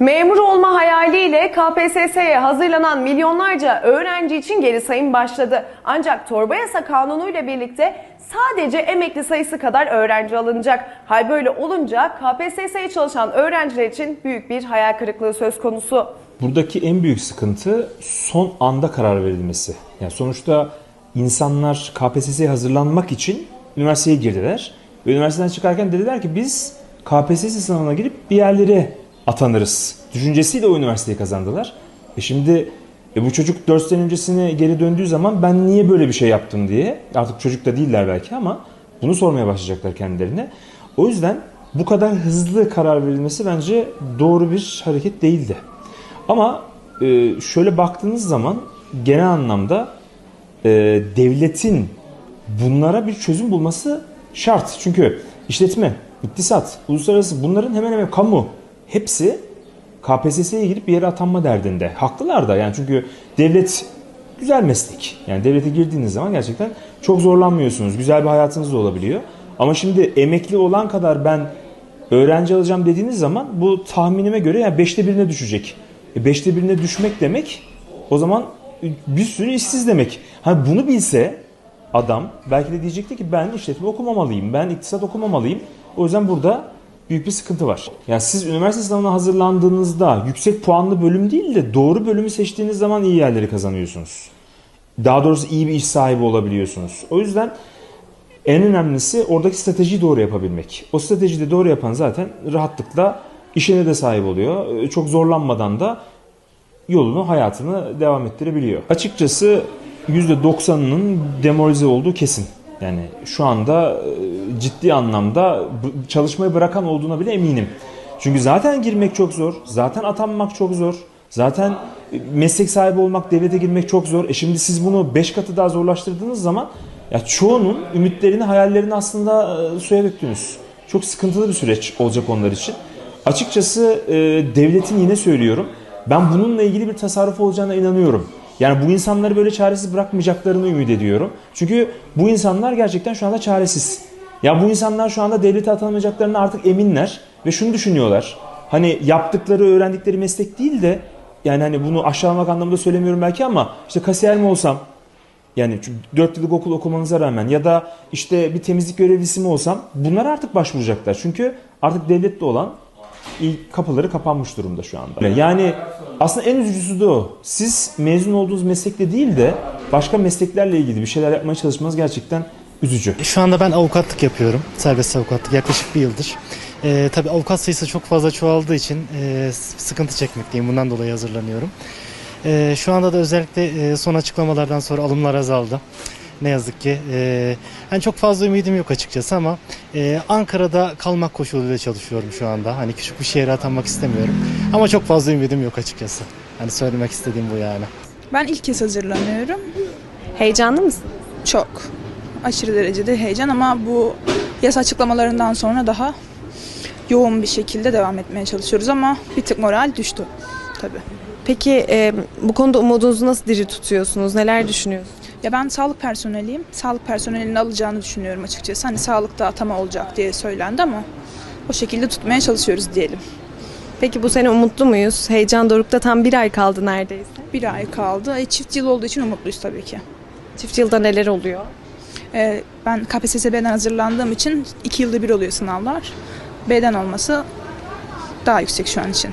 Memur olma hayaliyle KPSS'ye hazırlanan milyonlarca öğrenci için geri sayım başladı. Ancak torba yasa kanunuyla birlikte sadece emekli sayısı kadar öğrenci alınacak. Hal böyle olunca KPSS'ye çalışan öğrenciler için büyük bir hayal kırıklığı söz konusu. Buradaki en büyük sıkıntı son anda karar verilmesi. Yani sonuçta insanlar KPSS'ye hazırlanmak için üniversiteye girdiler. Ve üniversiteden çıkarken dediler ki biz KPSS sınavına girip bir yerlere atanırız. Düşüncesiyle o üniversiteyi kazandılar. E şimdi e bu çocuk 4 sene öncesine geri döndüğü zaman ben niye böyle bir şey yaptım diye artık çocuk da değiller belki ama bunu sormaya başlayacaklar kendilerine. O yüzden bu kadar hızlı karar verilmesi bence doğru bir hareket değildi. Ama e, şöyle baktığınız zaman genel anlamda e, devletin bunlara bir çözüm bulması şart. Çünkü işletme, iktisat, uluslararası bunların hemen hemen kamu hepsi KPSS'ye girip bir yere atanma derdinde. Haklılar da yani çünkü devlet güzel meslek. Yani devlete girdiğiniz zaman gerçekten çok zorlanmıyorsunuz. Güzel bir hayatınız da olabiliyor. Ama şimdi emekli olan kadar ben öğrenci alacağım dediğiniz zaman bu tahminime göre yani beşte birine düşecek. E beşte birine düşmek demek o zaman bir sürü işsiz demek. Ha bunu bilse adam belki de diyecekti ki ben işletme okumamalıyım, ben iktisat okumamalıyım. O yüzden burada büyük bir sıkıntı var. Yani siz üniversite sınavına hazırlandığınızda yüksek puanlı bölüm değil de doğru bölümü seçtiğiniz zaman iyi yerleri kazanıyorsunuz. Daha doğrusu iyi bir iş sahibi olabiliyorsunuz. O yüzden en önemlisi oradaki stratejiyi doğru yapabilmek. O stratejiyi de doğru yapan zaten rahatlıkla işine de sahip oluyor. Ee, Çok zorlanmadan da yolunu, hayatını devam ettirebiliyor. Açıkçası %90'ının demoralize olduğu kesin. Yani şu anda e, ciddi anlamda çalışmayı bırakan olduğuna bile eminim. Çünkü zaten girmek çok zor, zaten atanmak çok zor, zaten e, meslek sahibi olmak, devlete girmek çok zor. E şimdi siz bunu 5 katı daha zorlaştırdığınız zaman ya çoğunun ümitlerini, hayallerini aslında e, suya döktünüz. Çok sıkıntılı bir süreç olacak onlar için. Açıkçası devletin yine söylüyorum. Ben bununla ilgili bir tasarruf olacağına inanıyorum. Yani bu insanları böyle çaresiz bırakmayacaklarını ümit ediyorum. Çünkü bu insanlar gerçekten şu anda çaresiz. Ya bu insanlar şu anda devlete atanamayacaklarına artık eminler ve şunu düşünüyorlar. Hani yaptıkları, öğrendikleri meslek değil de yani hani bunu aşağılamak anlamında söylemiyorum belki ama işte kasiyer mi olsam yani 4 yıllık okul okumanıza rağmen ya da işte bir temizlik görevlisi mi olsam bunlar artık başvuracaklar. Çünkü artık devlette olan kapıları kapanmış durumda şu anda. Yani aslında en üzücüsü de o. Siz mezun olduğunuz meslekle değil de başka mesleklerle ilgili bir şeyler yapmaya çalışmanız gerçekten üzücü. Şu anda ben avukatlık yapıyorum. Serbest avukatlık yaklaşık bir yıldır. Ee, tabii avukat sayısı çok fazla çoğaldığı için e, sıkıntı çekmekteyim. Bundan dolayı hazırlanıyorum. Ee, şu anda da özellikle e, son açıklamalardan sonra alımlar azaldı. Ne yazık ki. Ee, yani çok fazla ümidim yok açıkçası ama e, Ankara'da kalmak koşuluyla çalışıyorum şu anda. Hani küçük bir şehre atanmak istemiyorum. Ama çok fazla ümidim yok açıkçası. Hani söylemek istediğim bu yani. Ben ilk kez hazırlanıyorum. Heyecanlı mısın? Çok. Aşırı derecede heyecan ama bu yasa açıklamalarından sonra daha yoğun bir şekilde devam etmeye çalışıyoruz ama bir tık moral düştü tabii. Peki e, bu konuda umudunuzu nasıl diri tutuyorsunuz? Neler düşünüyorsunuz? Ya ben sağlık personeliyim. Sağlık personelinin alacağını düşünüyorum açıkçası. Hani sağlıkta atama olacak diye söylendi ama o şekilde tutmaya çalışıyoruz diyelim. Peki bu sene umutlu muyuz? Heyecan dorukta tam bir ay kaldı neredeyse. Bir ay kaldı. E, çift yıl olduğu için umutluyuz tabii ki. Çift yılda neler oluyor? E, ben KPSS B'den hazırlandığım için iki yılda bir oluyor sınavlar. B'den olması daha yüksek şu an için.